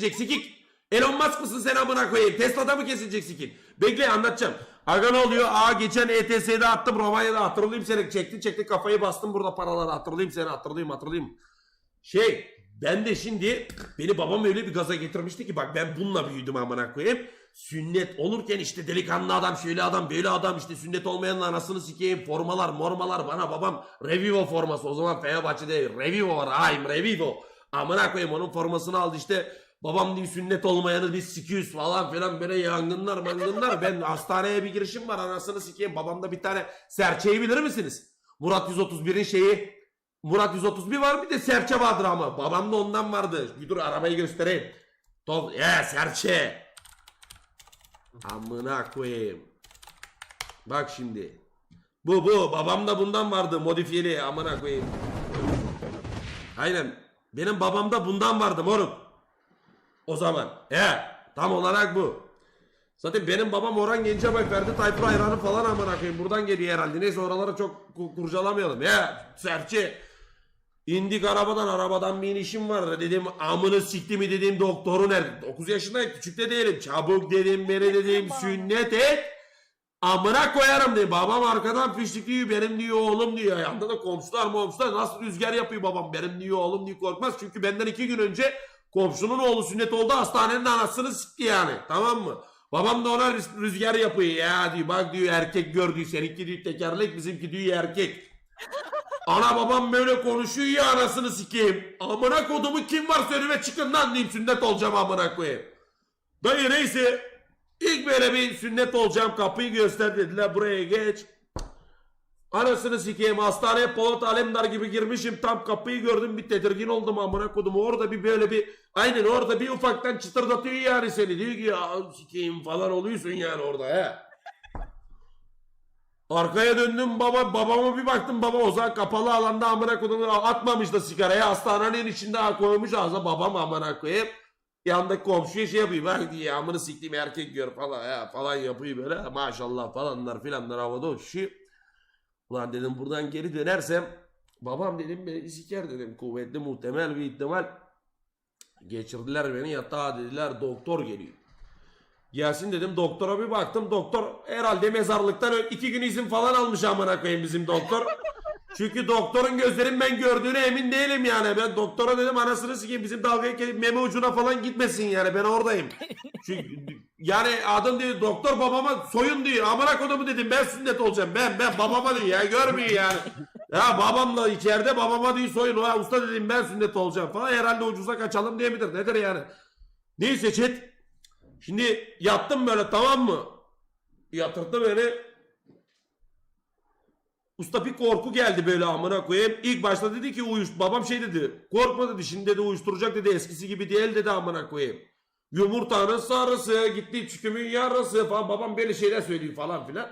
kesilecek sikik? Elon Musk mısın sen amına koyayım? Tesla'da mı kesilecek sikik? Bekle anlatacağım. Aga ne oluyor? Aa geçen ETS'de attım Romanya'da hatırlayayım seni. Çekti çekti kafayı bastım burada paraları hatırlayayım seni hatırlayayım hatırlayayım. Şey ben de şimdi beni babam öyle bir gaza getirmişti ki bak ben bununla büyüdüm amına koyayım. Sünnet olurken işte delikanlı adam şöyle adam böyle adam işte sünnet olmayanın anasını sikeyim formalar mormalar bana babam Revivo forması o zaman Fenerbahçe'de Revivo var I'm Revivo. Amına koyayım onun formasını aldı işte babam diye sünnet olmayanı biz sikiyoruz falan filan böyle yangınlar mangınlar. Ben hastaneye bir girişim var anasını sikeyim babamda bir tane serçeyi bilir misiniz? Murat 131'in şeyi Murat 131 var bir de serçe vardır ama. Babam da ondan vardı. Bir dur arabayı göstereyim. Top, ya serçe. Amına koyayım. Bak şimdi. Bu bu babam da bundan vardı modifiyeli amına koyayım. Aynen. Benim babamda bundan vardı moruk. O zaman. He. Tam olarak bu. Zaten benim babam Orhan Gencebay, Ferdi Tayfur hayranı falan amına koyayım. Buradan geliyor herhalde. Neyse oraları çok ku- kurcalamayalım. Ya serçe. İndik arabadan arabadan bir inişim var dedim amını sikti mi dedim doktoru nerede? 9 yaşındayım küçük de değilim. Çabuk dedim beni dedim sünnet et. Amına koyarım diye. Babam arkadan fişlikliyor benim diyor oğlum diyor. Yanında da komşular momşular nasıl rüzgar yapıyor babam benim diyor oğlum diyor korkmaz. Çünkü benden iki gün önce komşunun oğlu sünnet oldu hastanenin anasını sikti yani tamam mı? Babam da ona rüz- rüzgar yapıyor ya diyor bak diyor erkek gördü seninki diyor tekerlek bizimki diyor erkek. Ana babam böyle konuşuyor ya anasını sikeyim. Amına kodumu kim var önüme çıkın lan diyeyim sünnet olacağım amına koyayım. Dayı neyse ilk böyle bir sünnet olacağım kapıyı göster dediler buraya geç. Anasını sikeyim hastaneye Polat Alemdar gibi girmişim tam kapıyı gördüm bir tedirgin oldum amına kodum orada bir böyle bir aynen orada bir ufaktan çıtırdatıyor yani seni diyor ki ya sikeyim falan oluyorsun yani orada he. Arkaya döndüm baba babama bir baktım baba o zaman kapalı alanda amına koyduğum atmamış da sigarayı hastanenin içinde koymuş ağzına babam amına koyayım. Yandaki komşuya şey yapıyor bak diye amını siktiğim erkek gör falan ya falan yapıyor böyle maşallah falanlar filanlar havada uçuşuyor. Ulan dedim buradan geri dönersem babam dedim beni siker dedim kuvvetli muhtemel bir ihtimal. Geçirdiler beni yatağa dediler doktor geliyor. Gelsin dedim doktora bir baktım doktor herhalde mezarlıktan iki gün izin falan almış amına koyayım bizim doktor. Çünkü doktorun gözlerim ben gördüğüne emin değilim yani. Ben doktora dedim anasını sikeyim bizim dalgaya gelip meme ucuna falan gitmesin yani ben oradayım. Çünkü yani adam diyor doktor babama soyun diyor. Amına kodumu dedim ben sünnet olacağım. Ben ben babama diyor ya görmüyor yani. Ya babamla içeride babama diyor soyun. Ha usta dedim ben sünnet olacağım falan. Herhalde ucuza kaçalım diye midir nedir yani. Neyse chat. Şimdi yattım böyle tamam mı? Yatırdı beni. Usta bir korku geldi böyle amına koyayım. İlk başta dedi ki uyuş babam şey dedi. Korkma dedi şimdi dedi uyuşturacak dedi eskisi gibi değil dedi amına koyayım. Yumurtanın sarısı gitti çükümün yarısı falan babam böyle şeyler söylüyor falan filan.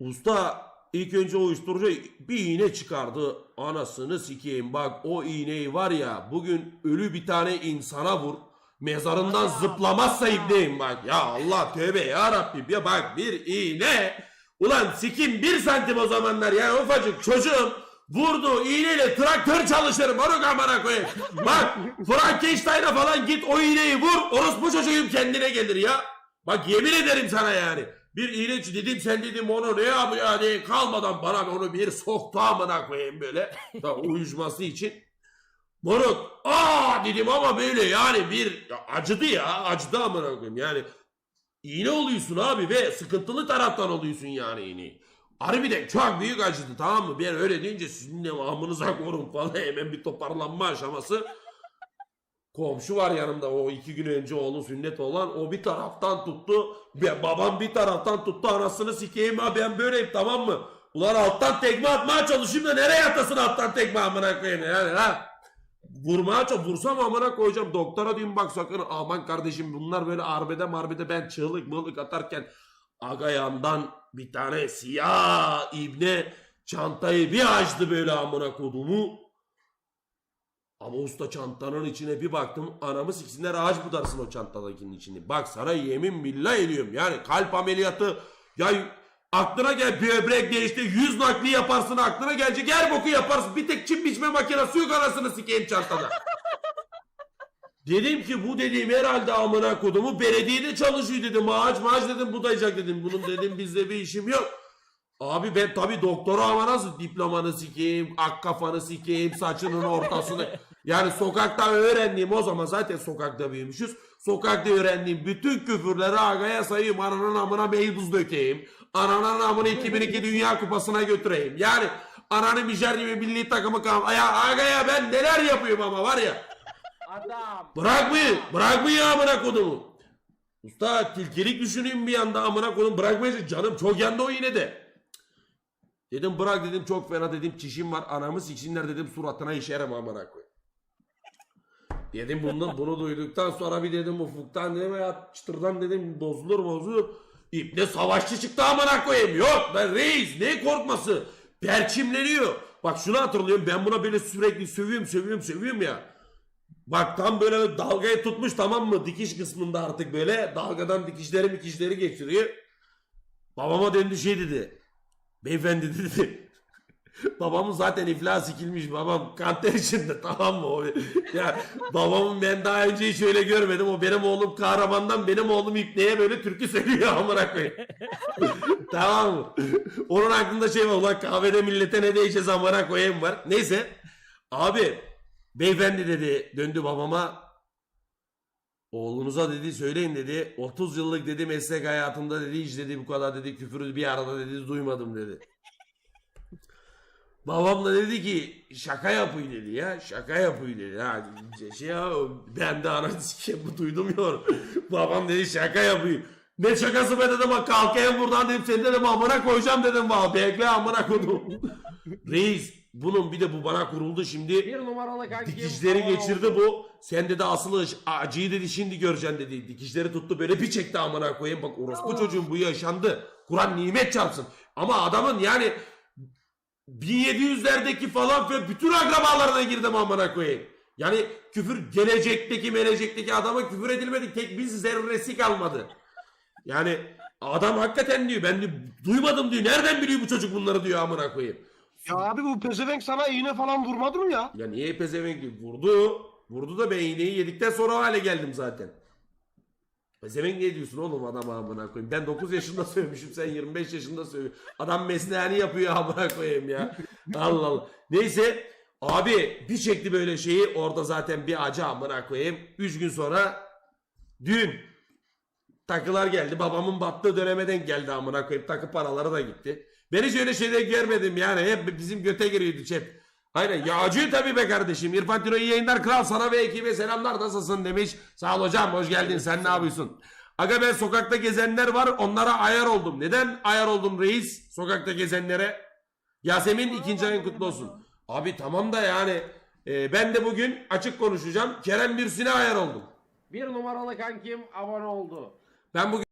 Usta ilk önce uyuşturucu bir iğne çıkardı. Anasını sikeyim bak o iğneyi var ya bugün ölü bir tane insana vur. Mezarından zıplamazsa ibneyim bak. Ya Allah tövbe ya Rabbim ya bak bir iğne. Ulan sikim bir santim o zamanlar ya ufacık çocuğum. Vurdu iğneyle traktör çalışırım onu amına koyayım. Bak Frankenstein'a falan git o iğneyi vur. Orospu çocuğum kendine gelir ya. Bak yemin ederim sana yani. Bir iğneçi dedim sen dedim onu ne yapıyor ya diye kalmadan bana onu bir soktu amına koyayım böyle. Uyuşması için. Moruk aa dedim ama böyle yani bir ya acıdı ya acıdı amına koyayım yani. İğne oluyorsun abi ve sıkıntılı taraftan oluyorsun yani iğneyi. Harbiden çok büyük acıdı tamam mı? Ben öyle deyince sizin de amınıza korun falan hemen bir toparlanma aşaması. Komşu var yanımda o iki gün önce oğlu sünnet olan o bir taraftan tuttu. Ve babam bir taraftan tuttu anasını sikeyim ha ben böyleyim tamam mı? Ulan alttan tekme atmaya çalışayım da nereye atasın alttan tekme amına koyayım yani ha? Vurmaya çalış vursam amına koyacağım. Doktora diyeyim bak sakın aman kardeşim bunlar böyle arbede marbede ben çığlık mığlık atarken aga yandan bir tane siyah ibne çantayı bir açtı böyle amına kodumu. Ama usta çantanın içine bir baktım anamı siksinler ağaç budarsın o çantadakinin içini. Bak sana yemin billah ediyorum yani kalp ameliyatı ya aklına gel böbrek değişti yüz nakli yaparsın aklına gelecek her boku yaparsın bir tek çim biçme makinesi yok anasını sikeyim çantada. Dedim ki bu dediğim herhalde amına kodumu belediyede çalışıyor dedim. Maaş maaş dedim budayacak dedim. Bunun dedim bizde bir işim yok. Abi ben tabi doktora ama nasıl diplomanı sikeyim, ak kafanı sikeyim, saçının ortasını. Yani sokakta öğrendiğim o zaman zaten sokakta büyümüşüz. Sokakta öğrendiğim bütün küfürleri agaya sayayım. Ananın amına meybuz dökeyim. Ananın amını 2002 Dünya Kupası'na götüreyim. Yani ananı Mijer gibi milli takımı kal. Ya agaya ben neler yapıyorum ama var ya. Adam. Bırak mı? Bırak mı ya amına kodumu? Usta tilkilik düşüneyim bir yanda amına kodum. Bırakmayacak canım çok yandı o yine de. Dedim bırak dedim çok fena dedim çişim var anamı siksinler dedim suratına işerim amına koy. Dedim bundan bunu duyduktan sonra bir dedim ufuktan dedim ya çıtırdan dedim bozulur bozulur. İpne savaşçı çıktı amına koyayım. Yok ben reis ne korkması. Perçimleniyor. Bak şunu hatırlıyorum ben buna böyle sürekli sövüyorum sövüyorum sövüyorum ya. Bak tam böyle dalgayı tutmuş tamam mı? Dikiş kısmında artık böyle dalgadan dikişleri mikişleri geçiriyor. Babama döndü şey dedi. Beyefendi dedi. Babamın zaten iflas sikilmiş babam kanter içinde tamam mı? O, ya babamın ben daha önce hiç öyle görmedim. O benim oğlum kahramandan benim oğlum İpne'ye böyle türkü söylüyor amına koyayım. tamam mı? Onun aklında şey var ulan kahvede millete ne diyeceğiz amına koyayım var. Neyse. Abi beyefendi dedi döndü babama. Oğlunuza dedi söyleyin dedi. 30 yıllık dedi meslek hayatımda dedi hiç dedi bu kadar dedi küfürü bir arada dedi duymadım dedi. Babam da dedi ki şaka yapıyor dedi ya şaka yapıyor dedi. Ha, şey ya ben de anasını bu duydum ya. Babam dedi şaka yapıyor. Ne şakası be dedim bak kalkayım buradan dedim seni dedim amına koyacağım dedim bana bekle amına koydum. Reis bunun bir de bu bana kuruldu şimdi. Bir numaralı kankim. Dikişleri aman geçirdi oldu. bu. Sen dedi asıl iş- acıyı dedi şimdi göreceksin dedi. Dikişleri tuttu böyle bir çekti amına koyayım. Bak orospu çocuğun bu yaşandı. Kur'an nimet çarpsın. Ama adamın yani 1700'lerdeki falan ve bütün akrabalarına girdim amına koyayım. Yani küfür gelecekteki melecekteki adama küfür edilmedi. Tek biz zerresi kalmadı. Yani adam hakikaten diyor ben diyor, duymadım diyor. Nereden biliyor bu çocuk bunları diyor amına koyayım. Ya abi bu pezevenk sana iğne falan vurmadı mı ya? Ya niye pezevenk diyor? Vurdu. Vurdu da ben iğneyi yedikten sonra o hale geldim zaten. Pezevenk ne diyorsun oğlum adam amına koyayım. Ben 9 yaşında sövmüşüm sen 25 yaşında sövüyorsun. Adam mesleğini yapıyor amına koyayım ya. Allah Allah. Neyse abi bir çekti böyle şeyi orada zaten bir acı amına koyayım. 3 gün sonra düğün. Takılar geldi. Babamın battığı döneme denk geldi amına koyayım. Takı paraları da gitti. Ben hiç öyle şeyler görmedim yani. Hep bizim göte giriyordu hep. Aynen. Yağcı tabii be kardeşim. İrfan Tino iyi yayınlar kral sana ve ekibe selamlar nasılsın demiş. Sağ ol hocam hoş geldin. Sen ne yapıyorsun? Aga ben sokakta gezenler var onlara ayar oldum. Neden ayar oldum reis sokakta gezenlere? Yasemin ikinci ayın kutlu olsun. Abi tamam da yani e, ben de bugün açık konuşacağım. Kerem Bürsin'e ayar oldum. Bir numaralı kankim abone oldu. Ben bugün